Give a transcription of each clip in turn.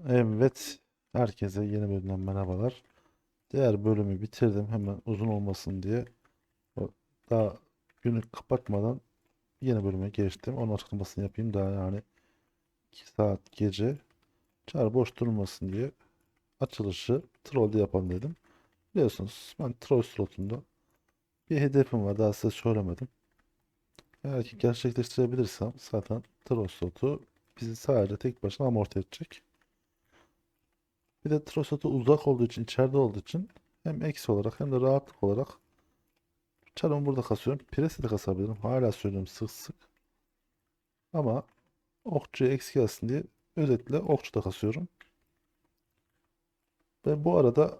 Evet, herkese yeni bölümden merhabalar. Diğer bölümü bitirdim hemen uzun olmasın diye. Daha günü kapatmadan yeni bölüme geçtim. Onun açıklamasını yapayım daha yani 2 saat gece çağrı boş durmasın diye açılışı trollde yapalım dedim. Biliyorsunuz ben troll slotunda bir hedefim var daha size söylemedim. Eğer ki gerçekleştirebilirsem zaten troll slotu bizi sadece tek başına amorti edecek. Bir de trosatı uzak olduğu için, içeride olduğu için hem eksi olarak hem de rahatlık olarak çarımı burada kasıyorum. Presi de kasabilirim. Hala söylüyorum sık sık. Ama okçuya eksi gelsin diye özetle okçu da kasıyorum. Ve bu arada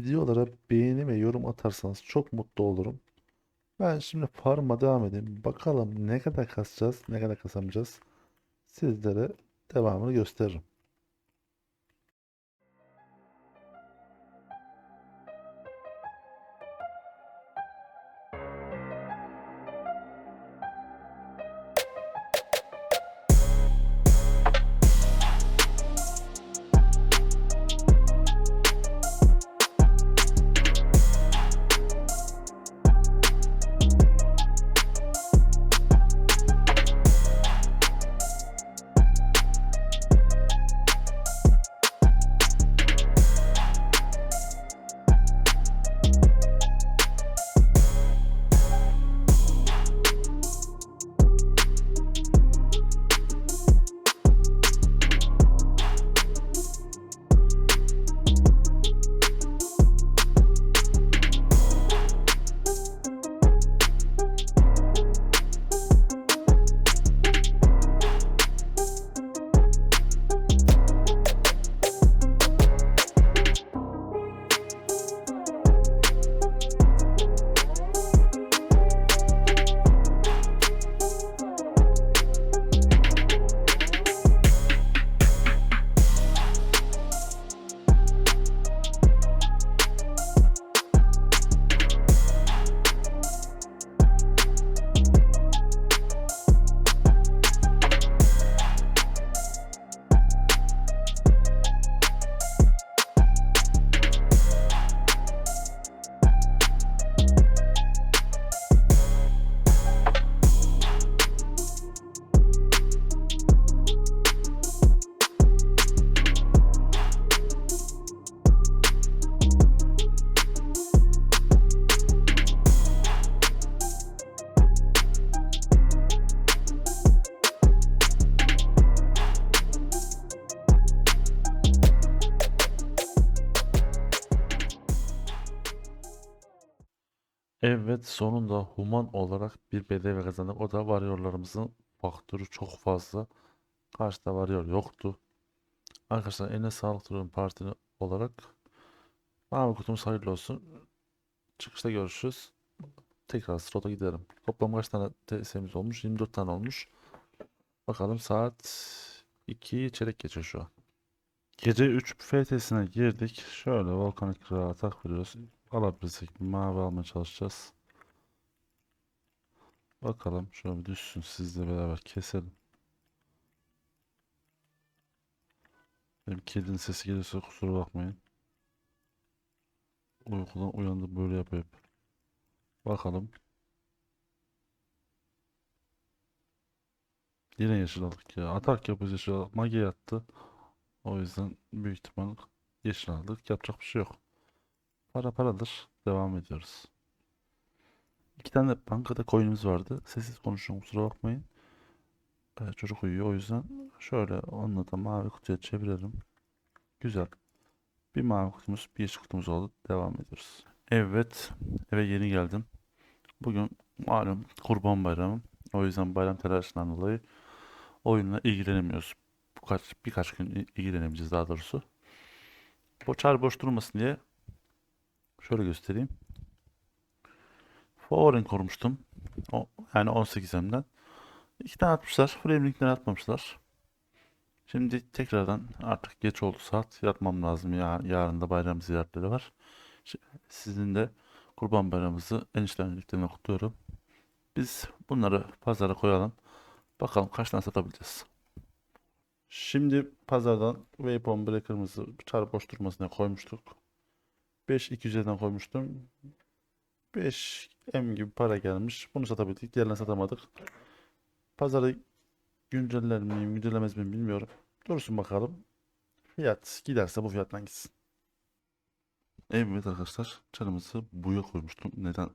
videolara beğeni ve yorum atarsanız çok mutlu olurum. Ben şimdi farma devam edeyim. Bakalım ne kadar kasacağız, ne kadar kasamayacağız. Sizlere devamını gösteririm. Evet sonunda human olarak bir bedel kazandık. O da varyorlarımızın faktörü çok fazla. Karşıda varıyor yoktu. Arkadaşlar eline sağlık diliyorum parti olarak. Mavi kutumuz hayırlı olsun. Çıkışta görüşürüz. Tekrar slota gidelim. Toplam kaç tane TS'miz olmuş? 24 tane olmuş. Bakalım saat 2 çeyrek geçiyor şu an. Gece 3 FT'sine girdik. Şöyle volkanik rahat atak veriyoruz. Alabilirsek mavi almaya çalışacağız. Bakalım şöyle bir düşsün sizle beraber keselim. Benim kedinin sesi gelirse kusura bakmayın. Uykudan uyandı böyle yapıyor. Bakalım. Yine yeşil aldık ya. Atak yapıyoruz yeşil aldık. Magi yattı. O yüzden büyük ihtimal yeşil aldık. Yapacak bir şey yok. Para paradır. Devam ediyoruz. İki tane de bankada coin'imiz vardı. Sessiz konuşuyorum kusura bakmayın. Ee, çocuk uyuyor o yüzden şöyle onunla da mavi kutuya çevirelim. Güzel. Bir mavi kutumuz, bir yeşil kutumuz oldu. Devam ediyoruz. Evet, eve yeni geldim. Bugün malum Kurban Bayramı. O yüzden bayram telaşından dolayı oyunla ilgilenemiyoruz. Birkaç, birkaç gün il- ilgilenemeyeceğiz daha doğrusu. Bu çar boş durmasın diye şöyle göstereyim. Foreign kurmuştum. O, yani 18M'den. İki tane atmışlar. Frame linkleri atmamışlar. Şimdi tekrardan artık geç oldu saat. Yatmam lazım. Ya, yarın da bayram ziyaretleri var. Sizin de Kurban Bayramınızı eniştenliklerine kutluyorum. Biz bunları pazara koyalım. Bakalım kaç tane satabileceğiz. Şimdi pazardan Waypoint Breaker'ımızı çarp boş durmasına koymuştuk. 5 200'den koymuştum. 5 M gibi para gelmiş. Bunu satabildik. Diğerlerini satamadık. Pazarı günceller miyim, güncellemez miyim bilmiyorum. Dursun bakalım. Fiyat giderse bu fiyattan gitsin. Evet arkadaşlar çarımızı buya koymuştum. Neden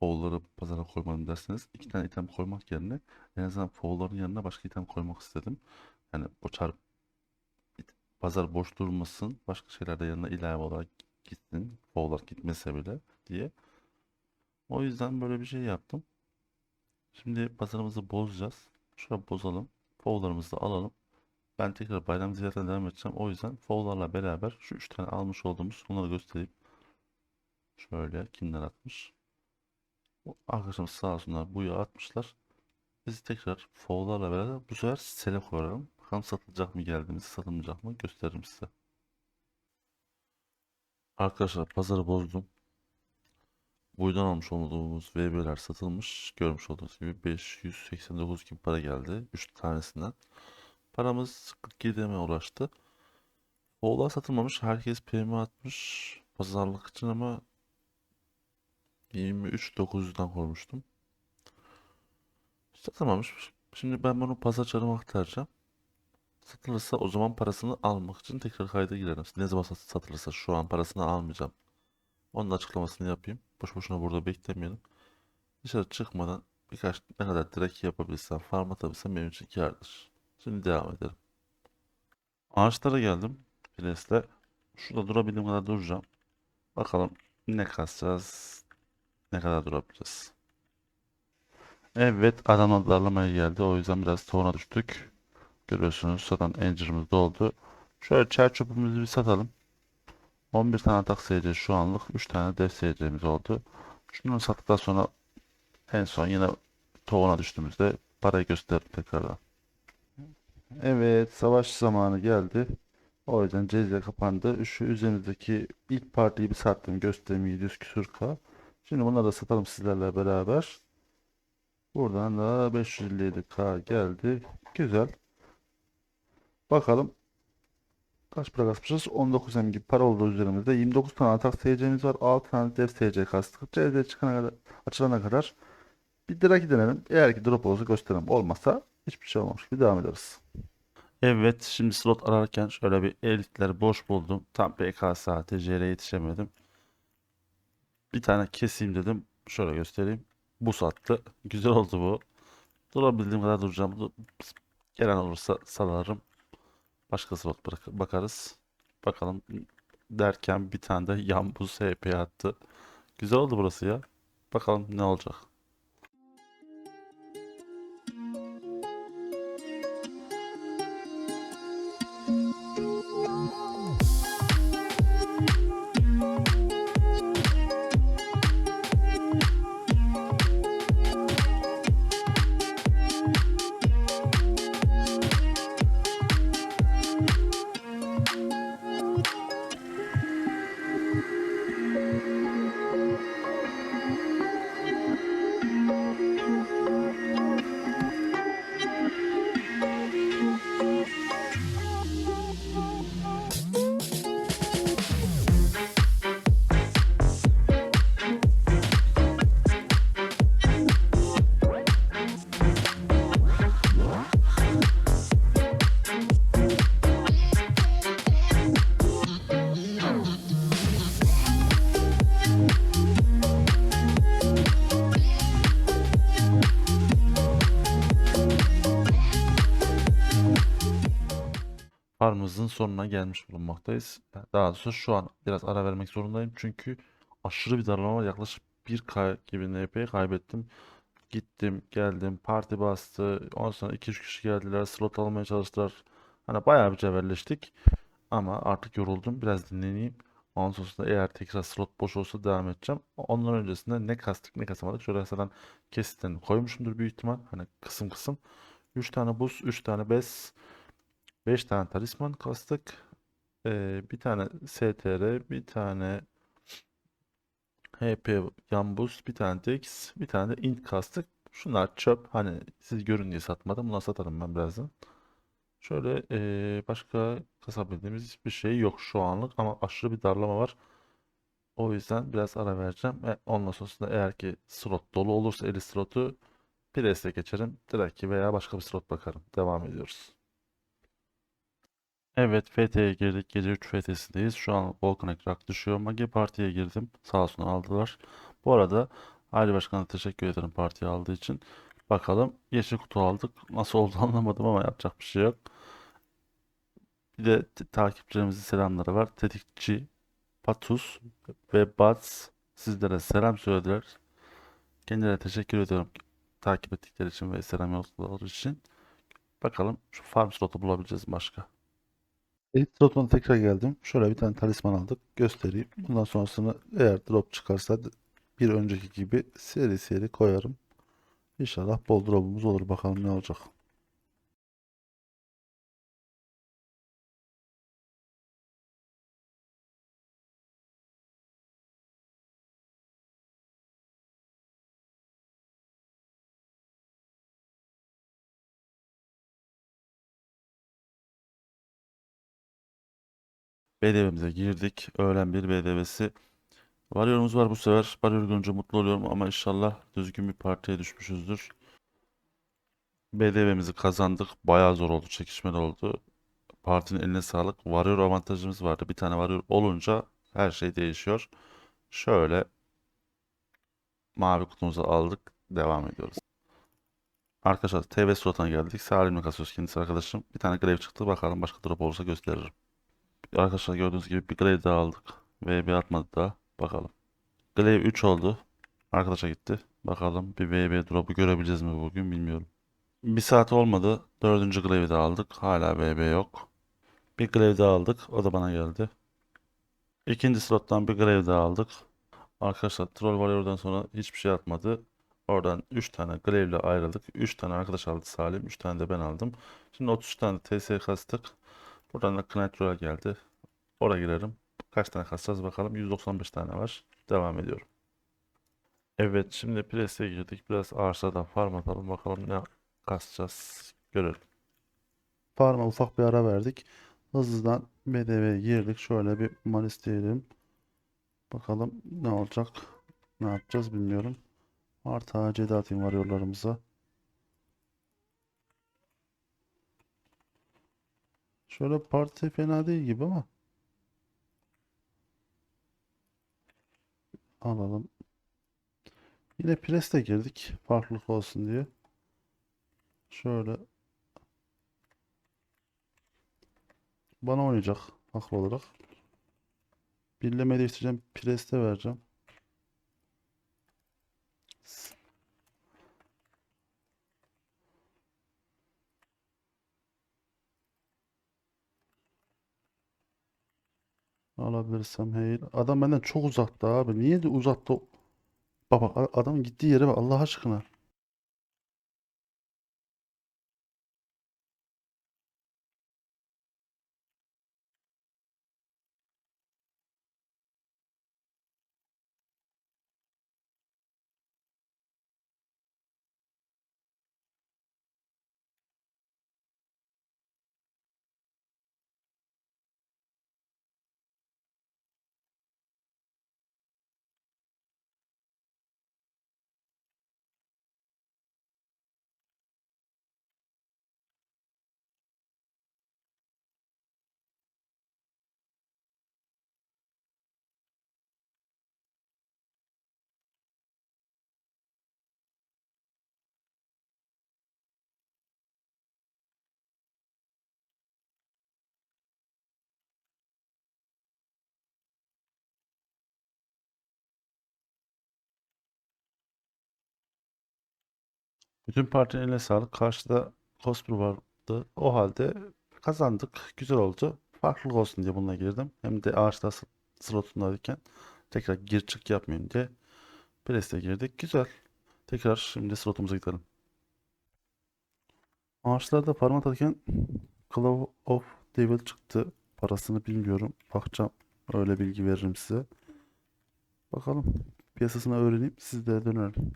foul'ları pazara koymadım derseniz iki tane item koymak yerine en azından foul'ların yanına başka item koymak istedim. Yani o çar it- pazar boş durmasın başka şeyler de yanına ilave olarak gitsin. Foul'lar gitmese bile diye. O yüzden böyle bir şey yaptım. Şimdi pazarımızı bozacağız. Şöyle bozalım. Foul'larımızı da alalım. Ben tekrar bayram ziyaretine devam edeceğim. O yüzden foul'larla beraber şu üç tane almış olduğumuz onları göstereyim. Şöyle kimler atmış. Arkadaşlarımız sağ olsunlar buya atmışlar. Biz tekrar foul'larla beraber bu sefer sele koyalım. Bakalım satılacak mı geldiğimizi satılmayacak mı gösteririm size. Arkadaşlar pazarı bozdum. Buydan almış olduğumuz VB'ler satılmış. Görmüş olduğunuz gibi 589 gibi para geldi. 3 tanesinden. Paramız 47 DM'e ulaştı. Foğlar satılmamış. Herkes PM atmış. Pazarlık için ama 23.900'den koymuştum. Satılmamış. Şimdi ben bunu pazar çarıma aktaracağım. Satılırsa o zaman parasını almak için tekrar kayda girerim. Ne zaman sat- satılırsa şu an parasını almayacağım. Onun açıklamasını yapayım. Boş boşuna burada beklemeyelim. Dışarı çıkmadan birkaç ne kadar direkt yapabilsem, farm atabilsem benim için kârdır. Şimdi devam edelim. Ağaçlara geldim. Presle. Şurada durabildiğim kadar duracağım. Bakalım ne kasacağız, ne kadar durabileceğiz. Evet, adamlar darlamaya geldi. O yüzden biraz tavan'a düştük. Görüyorsunuz zaten encirimiz doldu. Şöyle çer çöpümüzü bir satalım. 11 tane atak seyirci şu anlık 3 tane dev seyircimiz oldu. Şunu sattıktan sonra en son yine tavan'a düştüğümüzde parayı gösteririm tekrardan. Evet, savaş zamanı geldi. O yüzden cezve kapandı. Şu üzerimizdeki ilk partiyi bir sattım. Göstereyim 700 küsür K. Şimdi bunları da satalım sizlerle beraber. Buradan da 557K geldi. Güzel. Bakalım kaç para kasmışız? 19 M gibi para oldu üzerimizde. 29 tane atak seyircimiz var. 6 tane dev seyirci kastık. Cezve çıkana kadar, açılana kadar bir draki denelim. Eğer ki drop olursa gösterelim. Olmazsa hiçbir şey olmamış. Bir devam ederiz. Evet, şimdi slot ararken şöyle bir elitleri boş buldum. Tam PK saati, JR'ye yetişemedim. Bir tane keseyim dedim. Şöyle göstereyim. Bu sattı. Güzel oldu bu. Durabildiğim kadar duracağım. Du- Gelen olursa salarım. Başka slot bakarız. Bakalım derken bir tane de Yambuz HP attı. Güzel oldu burası ya. Bakalım ne olacak. Farmımızın sonuna gelmiş bulunmaktayız. Daha doğrusu şu an biraz ara vermek zorundayım. Çünkü aşırı bir darlama var. Yaklaşık 1K gibi NP kaybettim. Gittim, geldim, parti bastı. Ondan sonra 2-3 kişi geldiler, slot almaya çalıştılar. Hani bayağı bir cebelleştik. Ama artık yoruldum. Biraz dinleneyim. Ondan sonrasında eğer tekrar slot boş olsa devam edeceğim. Ondan öncesinde ne kastık ne kasamadık. Şöyle zaten kesitten koymuşumdur büyük ihtimal. Hani kısım kısım. 3 tane buz, 3 tane bez, 5 tane talisman kastık. Ee, bir tane STR, bir tane HP Yambuz, bir tane Dex, bir tane de int kastık. Şunlar çöp. Hani siz görün diye satmadım. Bunları satarım ben birazdan. Şöyle eee, başka kasabildiğimiz hiçbir şey yok şu anlık ama aşırı bir darlama var. O yüzden biraz ara vereceğim. Ve ondan sonrasında eğer ki slot dolu olursa 50 slotu Pres'e geçerim. Direkt veya başka bir slot bakarım. Devam ediyoruz. Evet FT'ye girdik. Gece 3 FT'sindeyiz. Şu an Volkanek Rock düşüyor. Magi Parti'ye girdim. Sağ olsun aldılar. Bu arada Ali Başkan'a teşekkür ederim partiye aldığı için. Bakalım yeşil kutu aldık. Nasıl oldu anlamadım ama yapacak bir şey yok. Bir de takipçilerimizin selamları var. Tetikçi, Patus ve Bats sizlere selam söylediler. Kendilerine teşekkür ediyorum takip ettikleri için ve selam yolladıkları için. Bakalım şu farm slotu bulabileceğiz başka. Elit slotuna tekrar geldim. Şöyle bir tane talisman aldık. Göstereyim. Bundan sonrasını eğer drop çıkarsa bir önceki gibi seri seri koyarım. İnşallah bol drop'umuz olur. Bakalım ne olacak. BDV'mize girdik. Öğlen bir BDV'si. Varyorumuz var bu sefer. Varyor görünce mutlu oluyorum ama inşallah düzgün bir partiye düşmüşüzdür. BDV'mizi kazandık. Bayağı zor oldu. Çekişmeli oldu. Partinin eline sağlık. Varıyor avantajımız vardı. Bir tane varıyor olunca her şey değişiyor. Şöyle mavi kutumuzu aldık. Devam ediyoruz. Arkadaşlar TV slotuna geldik. Salim'le kasıyoruz kendisi arkadaşım. Bir tane grave çıktı. Bakalım başka drop olursa gösteririm. Arkadaşlar gördüğünüz gibi bir glaive daha aldık. VB atmadı daha. Bakalım. Glaive 3 oldu. Arkadaşa gitti. Bakalım bir VB drop'u görebileceğiz mi bugün bilmiyorum. Bir saat olmadı. Dördüncü glaive'i de aldık. Hala VB yok. Bir glaive daha aldık. O da bana geldi. İkinci slottan bir glaive daha aldık. Arkadaşlar Troll Warrior'dan sonra hiçbir şey atmadı. Oradan 3 tane glaive ile ayrıldık. 3 tane arkadaş aldı Salim. 3 tane de ben aldım. Şimdi 33 tane TS kastık. Buradan da Knight geldi. Oraya girerim. Kaç tane kasacağız bakalım. 195 tane var. Devam ediyorum. Evet şimdi Pres'e girdik. Biraz arsadan farm atalım. Bakalım ne kasacağız. Görelim. Farm'a ufak bir ara verdik. Hızlıdan BDV'ye girdik. Şöyle bir man isteyelim. Bakalım ne olacak. Ne yapacağız bilmiyorum. Artı AC de atayım varyorlarımıza. Şöyle parti fena değil gibi ama. Alalım. Yine presle girdik. Farklılık olsun diye. Şöyle. Bana oynayacak haklı olarak. Birleme değiştireceğim. Preste vereceğim. Alabilirsem hayır. Adam benden çok uzakta abi. Niye de uzakta? Baba a- adamın gittiği yere bak Allah aşkına. Bütün partinin eline sağlık. Karşıda Cosper vardı. O halde kazandık. Güzel oldu. Farklılık olsun diye bununla girdim. Hem de ağaçta slotundayken tekrar gir çık yapmayayım diye Pres'e girdik. Güzel. Tekrar şimdi slotumuza gidelim. Ağaçlarda farm atarken Claw of Devil çıktı. Parasını bilmiyorum. Bakacağım. Öyle bilgi veririm size. Bakalım. Piyasasını öğreneyim. Sizlere dönerim.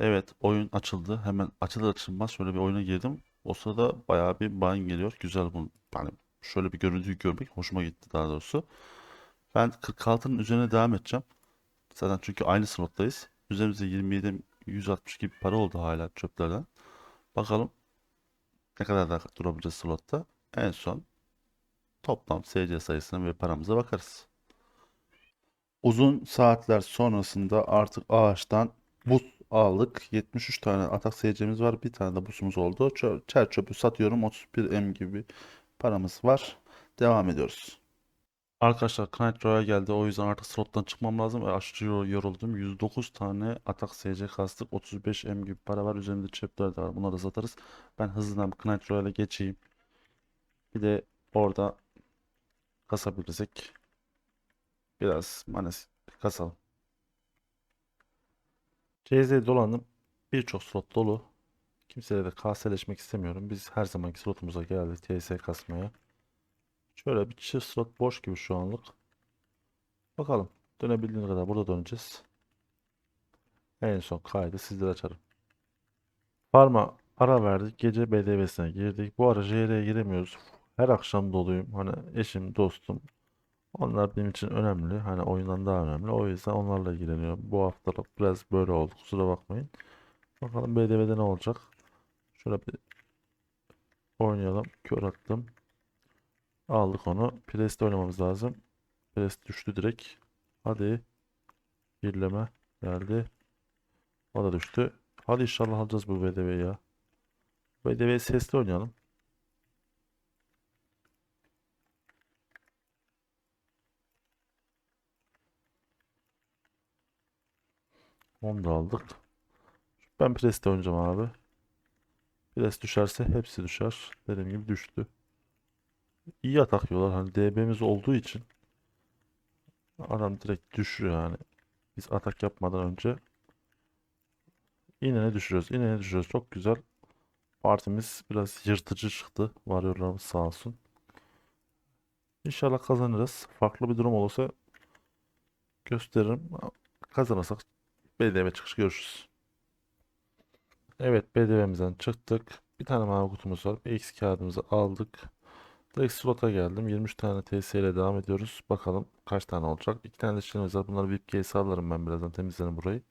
Evet oyun açıldı. Hemen açılır açılmaz şöyle bir oyuna girdim. O sırada bayağı bir ban geliyor. Güzel bu. Yani şöyle bir görüntüyü görmek hoşuma gitti daha doğrusu. Ben 46'nın üzerine devam edeceğim. Zaten çünkü aynı slottayız. Üzerimizde 27 160 gibi para oldu hala çöplerden. Bakalım ne kadar daha durabileceğiz slotta. En son toplam SC sayısına ve paramıza bakarız. Uzun saatler sonrasında artık ağaçtan buz aldık. 73 tane atak SC'miz var. Bir tane de buzumuz oldu. Çer çöpü satıyorum. 31M gibi paramız var. Devam ediyoruz. Arkadaşlar Knight Royale geldi. O yüzden artık slottan çıkmam lazım. Ve aşırı yor- yoruldum. 109 tane atak SC kastık. 35M gibi para var. Üzerinde çöpler de var. Bunları da satarız. Ben hızlıdan Knight Royale'e geçeyim. Bir de orada kasabilirsek biraz manes kasalım. CZ'de dolandım. Birçok slot dolu. Kimseyle de kaseleşmek istemiyorum. Biz her zamanki slotumuza geldik TS kasmaya. Şöyle bir çift slot boş gibi şu anlık. Bakalım. Dönebildiğine kadar burada döneceğiz. En son kaydı sizlere açarım. Farma ara verdik. Gece BDV'sine girdik. Bu ara JR'ye giremiyoruz. Her akşam doluyum. Hani eşim, dostum. Onlar benim için önemli. Hani oyundan daha önemli. O yüzden onlarla ilgileniyorum. Bu haftalık biraz böyle oldu. Kusura bakmayın. Bakalım BDV'de ne olacak. Şöyle bir oynayalım. Kör attım. Aldık onu. Pres'te oynamamız lazım. Pres düştü direkt. Hadi. Birleme geldi. O da düştü. Hadi inşallah alacağız bu BDV'yi ya. BDV sesli oynayalım. Onu da aldık. Ben Pres'te oynayacağım abi. Pres düşerse hepsi düşer. Dediğim gibi düştü. İyi atak yiyorlar. Hani DB'miz olduğu için adam direkt düşürüyor yani. Biz atak yapmadan önce İnene düşürüyoruz. İnene düşürüyoruz. Çok güzel. Partimiz biraz yırtıcı çıktı. Varyorlarımız sağ olsun. İnşallah kazanırız. Farklı bir durum olursa gösteririm. Kazanırsak BDV çıkış görüşürüz. Evet BDV'mizden çıktık. Bir tane mavi kutumuz var. Bir X kağıdımızı aldık. Direkt slota geldim. 23 tane TS ile devam ediyoruz. Bakalım kaç tane olacak. İki tane de şeyimiz var. Bunları VIP case alırım ben birazdan temizlerim burayı.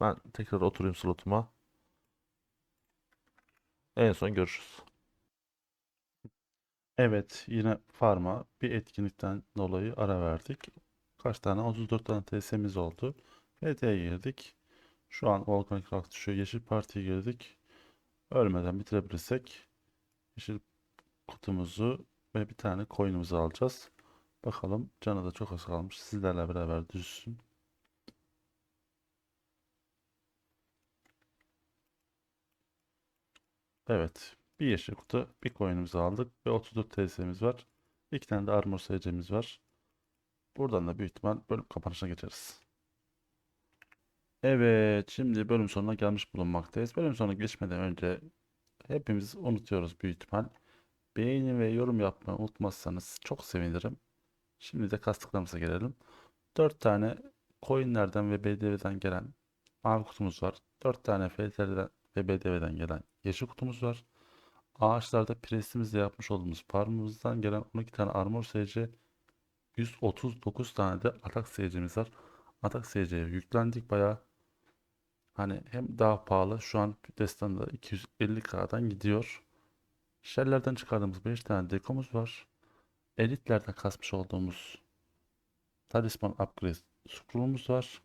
Ben tekrar oturayım slotuma. En son görüşürüz. Evet, yine farma bir etkinlikten dolayı ara verdik. Kaç tane? 34 tane TS'miz oldu. PT'ye girdik. Şu an Volkan Craft düşüyor. Yeşil Parti'ye girdik. Ölmeden bitirebilirsek yeşil kutumuzu ve bir tane coin'imizi alacağız. Bakalım canı da çok az kalmış. Sizlerle beraber düşsün. Evet. Bir yeşil kutu, bir coin'imizi aldık ve 34 TS'miz var. İki tane de armor SC'miz var. Buradan da büyük ihtimal bölüm kapanışına geçeriz. Evet, şimdi bölüm sonuna gelmiş bulunmaktayız. Bölüm sonuna geçmeden önce hepimiz unutuyoruz büyük ihtimal. Beğeni ve yorum yapmayı unutmazsanız çok sevinirim. Şimdi de kastıklarımıza gelelim. 4 tane coinlerden ve BDV'den gelen mavi kutumuz var. 4 tane FTR'den ve BDV'den gelen yeşil kutumuz var. Ağaçlarda presimizle yapmış olduğumuz farmımızdan gelen 12 tane armor SC 139 tane de atak SC'miz var. Atak SC'ye yüklendik bayağı. Hani hem daha pahalı şu an destanda 250k'dan gidiyor. Shell'lerden çıkardığımız 5 tane dekomuz var. Elitlerden kasmış olduğumuz Talisman Upgrade scroll'umuz var.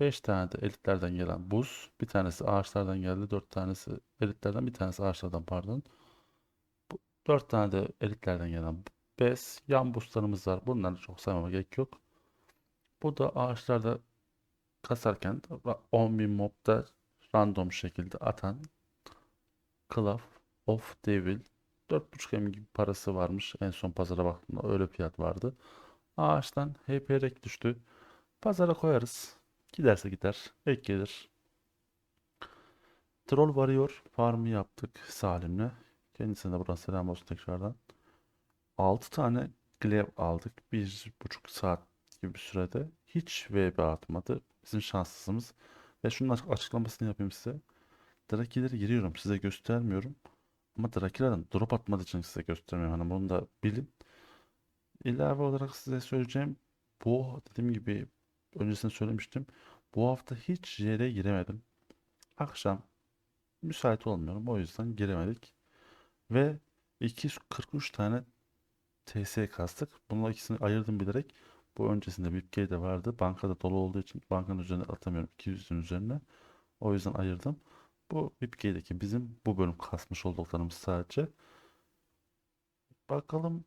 5 tane de elitlerden gelen buz. Bir tanesi ağaçlardan geldi. 4 tanesi elitlerden bir tanesi ağaçlardan pardon. 4 tane de elitlerden gelen bez. Yan boostlarımız var. Bunları çok saymama gerek yok. Bu da ağaçlarda kasarken 10.000 mobda random şekilde atan Club of Devil 4.5M gibi parası varmış. En son pazara baktığımda öyle fiyat vardı. Ağaçtan HP rek düştü. Pazara koyarız. Giderse gider. Ek gelir. Troll Warrior farmı yaptık Salim'le. Kendisine de buradan selam olsun tekrardan. 6 tane Glaive aldık. 1,5 saat gibi bir sürede. Hiç VB atmadı. Bizim şanssızımız. Ve şunun açık- açıklamasını yapayım size. Direkt ileri giriyorum. Size göstermiyorum. Ama Drakila'dan drop atmadığı için size göstermiyorum. Hani bunu da bilin. İlave olarak size söyleyeceğim. Bu dediğim gibi öncesinde söylemiştim. Bu hafta hiç yere giremedim. Akşam müsait olmuyorum. O yüzden giremedik. Ve 243 tane TS kastık. Bunun ikisini ayırdım bilerek. Bu öncesinde BIPG de vardı. Bankada dolu olduğu için bankanın üzerine atamıyorum. 200'ün üzerine. O yüzden ayırdım. Bu BIPG'deki bizim bu bölüm kasmış olduklarımız sadece. Bakalım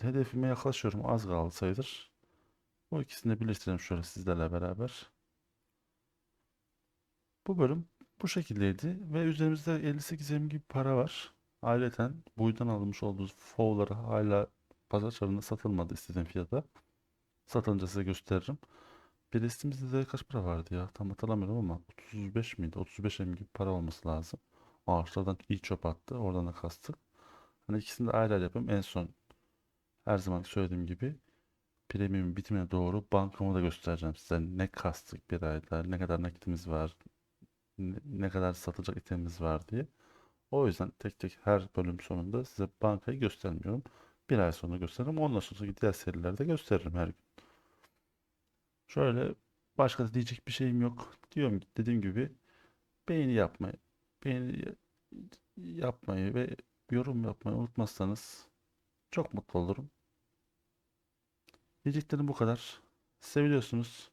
hedefime yaklaşıyorum. Az kaldı sayılır. Bu ikisini de birleştirelim şöyle sizlerle beraber. Bu bölüm bu şekildeydi ve üzerimizde 58 em gibi para var. Ayrıca buydan almış olduğumuz FOV'ları hala pazar çarında satılmadı istediğim fiyata. Satılınca size gösteririm. Biristimizde de kaç para vardı ya? Tam hatırlamıyorum ama 35 miydi? 35 em gibi para olması lazım. Ağaçlardan iyi çöp attı. Oradan da kastık. Hani ikisini de ayrı ayrı yapayım. En son her zaman söylediğim gibi premium bitimine doğru bankamı da göstereceğim size. Ne kastık bir ayda, ne kadar nakitimiz var, ne kadar satılacak itemimiz var diye. O yüzden tek tek her bölüm sonunda size bankayı göstermiyorum. Bir ay sonra gösteririm. Ondan sonraki diğer serilerde gösteririm her gün. Şöyle başka diyecek bir şeyim yok. Diyorum dediğim gibi beğeni yapmayı, beğeni yapmayı ve yorum yapmayı unutmazsanız çok mutlu olurum. Diyeceklerim bu kadar. Seviliyorsunuz.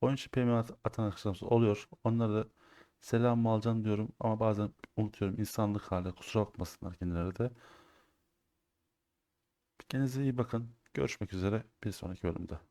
Oyun içi PM at- atan arkadaşlarımız oluyor. Onlara da selam alacağım diyorum ama bazen unutuyorum. İnsanlık hali. Kusura bakmasınlar kendileri de. Kendinize iyi bakın. Görüşmek üzere bir sonraki bölümde.